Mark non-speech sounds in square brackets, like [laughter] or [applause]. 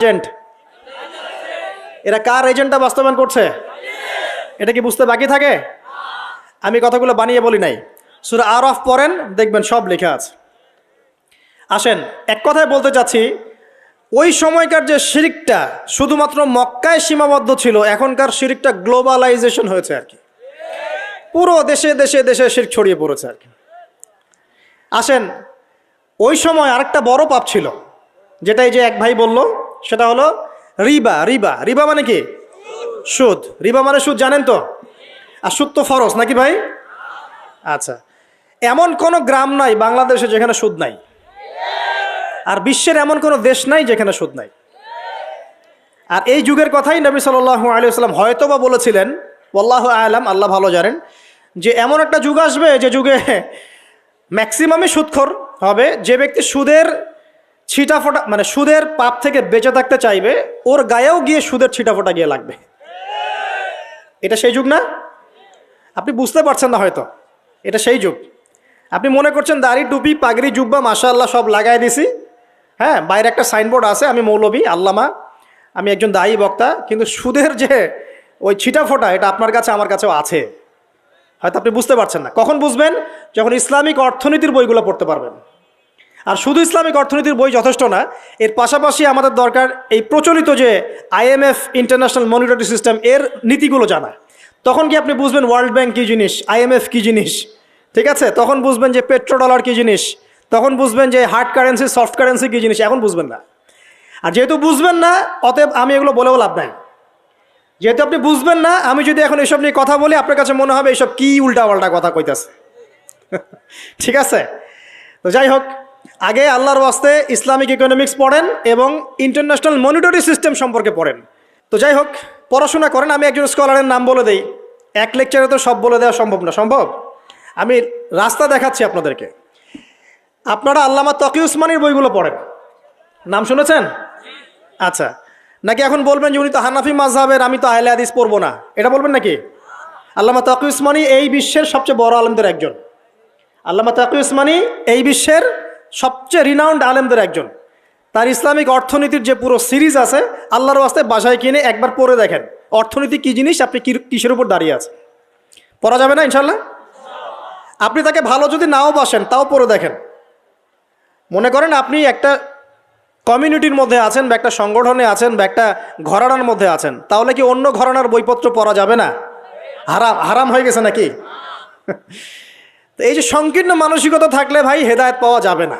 Agent এরা কার এজেন্টটা বাস্তবায়ন করছে? এটা কি বুঝতে বাকি থাকে? আমি কথাগুলো বানিয়ে বলি নাই। সুরা আর অফ পড়েন, দেখবেন সব লেখা আছে। আসেন, এক কথায় বলতে চাচ্ছি, ওই সময়কার যে শিরিকটা শুধুমাত্র মক্কায় সীমাবদ্ধ ছিল, এখনকার শিরিকটা গ্লোবালাইজেশন হয়েছে আর কি। পুরো দেশে দেশে দেশে শির ছড়িয়ে পড়েছে আর কি। আসেন, ওই সময় আরেকটা বড় পাপ ছিল, যেটাই যে এক ভাই বলল সেটা হলো রিবা রিবা। রিবা মানে কি? সুদ। রিবা মানে সুদ, জানেন তো? আর সুদ তো ফরজ, নাকি ভাই? আচ্ছা। এমন কোনো গ্রাম নাই বাংলাদেশে যেখানে সুদ নাই। আর বিশ্বের এমন কোনো দেশ নাই যেখানে সুদ নাই। আর এই যুগের কথাই নবী সাল্লাহ আলিয়াল্লাম হয়তো বা বলেছিলেন আল্লাহ আলাম, আল্লাহ ভালো জানেন, যে এমন একটা যুগ আসবে যে যুগে [laughs] ম্যাক্সিমামই সুদখোর হবে, যে ব্যক্তি সুদের ছিটা ফোটা মানে সুদের পাপ থেকে বেঁচে থাকতে চাইবে, ওর গায়েও গিয়ে সুদের ছিটা ফোটা গিয়ে লাগবে। এটা সেই যুগ না? আপনি বুঝতে পারছেন না হয়তো। এটা সেই যুগ। আপনি মনে করছেন দাড়ি, টুপি, পাগড়ি, জুব্বা মাশা আল্লাহ সব লাগাই দিছি। হ্যাঁ বাইরে একটা সাইনবোর্ড আছে, আমি মৌলবী, আল্লামা, আমি একজন দায়ী বক্তা, কিন্তু সুদের যে ওই ছিটা ফোটা এটা আপনার কাছে, আমার কাছেও আছে। হয়তো আপনি বুঝতে পারছেন না। কখন বুঝবেন? যখন ইসলামিক অর্থনীতির বইগুলো পড়তে পারবেন। আর শুধু ইসলামিক অর্থনীতির বই যথেষ্ট না, এর পাশাপাশি আমাদের দরকার এই প্রচলিত যে আইএমএফ ইন্টারন্যাশনাল মনিটরি সিস্টেম, এর নীতিগুলো জানা। তখন কি আপনি বুঝবেন ওয়ার্ল্ড ব্যাংক কী জিনিস আইএমএফ কী জিনিস? ঠিক আছে? তখন বুঝবেন যে পেট্রো ডলার কী জিনিস, তখন বুঝবেন যে হার্ড কারেন্সি, সফট কারেন্সি কী জিনিস, এখন বুঝবেন না। আর যেহেতু বুঝবেন না, অতএব আমি এগুলো বলেও লাভ নাই। যেহেতু আপনি বুঝবেন না, আমি যদি এখন এসব নিয়ে কথা বলি, আপনার কাছে মনে হবে এসব কী উল্টা পাল্টা কথা কইতাছে। [laughs] ঠিক আছে? তো যাই হোক আগে আল্লাহর ওয়াস্তে ইসলামিক ইকোনমিক্স পড়েন এবং ইন্টারন্যাশনাল মনিটরি সিস্টেম সম্পর্কে পড়েন। তো যাই হোক, পড়াশোনা করেন, আমি একজন স্কলারের নাম বলে দেই। এক লেকচারে তো সব বলে দেওয়া সম্ভব না, সম্ভব? আমি রাস্তা দেখাচ্ছি আপনাদেরকে। আপনারা আল্লামা তকি উসমানির বইগুলো পড়েন। নাম শুনেছেন? আচ্ছা। নাকি এখন বলবেন যে উনি তো হানাফি মাজহাবের আমি তো আহলে হাদিস পড়ব না? এটা বলবেন নাকি? আল্লামা তকি উসমানি এই বিশ্বের সবচেয়ে বড় আলমদের একজন। আল্লামা তাকি উসমানি এই বিশ্বের সবচেয়ে রিনাউন্ড আলেমদের একজন। তার ইসলামিক অর্থনীতির যে পুরো সিরিজ আছে, আল্লাহর ওয়াস্তে বাসায় কিনে একবার পড়ে দেখেন। অর্থনীতি কী জিনিস? আপনি কিসের উপর দাঁড়িয়ে আছে পড়া যাবে না ইনশাল্লাহ আপনি তাকে ভালো যদি নাও বাসেন, তাও পড়ে দেখেন। মনে করেন আপনি একটা কমিউনিটির মধ্যে আছেন বা একটা সংগঠনে আছেন বা একটা ঘরানার মধ্যে আছেন, তাহলে কি অন্য ঘরানার বইপত্র পড়া যাবে না? হারাম হারাম হয়ে গেছে নাকি? তো এই যে সংকীর্ণ মানসিকতা থাকলে ভাই হেদায়ত পাওয়া যাবে না।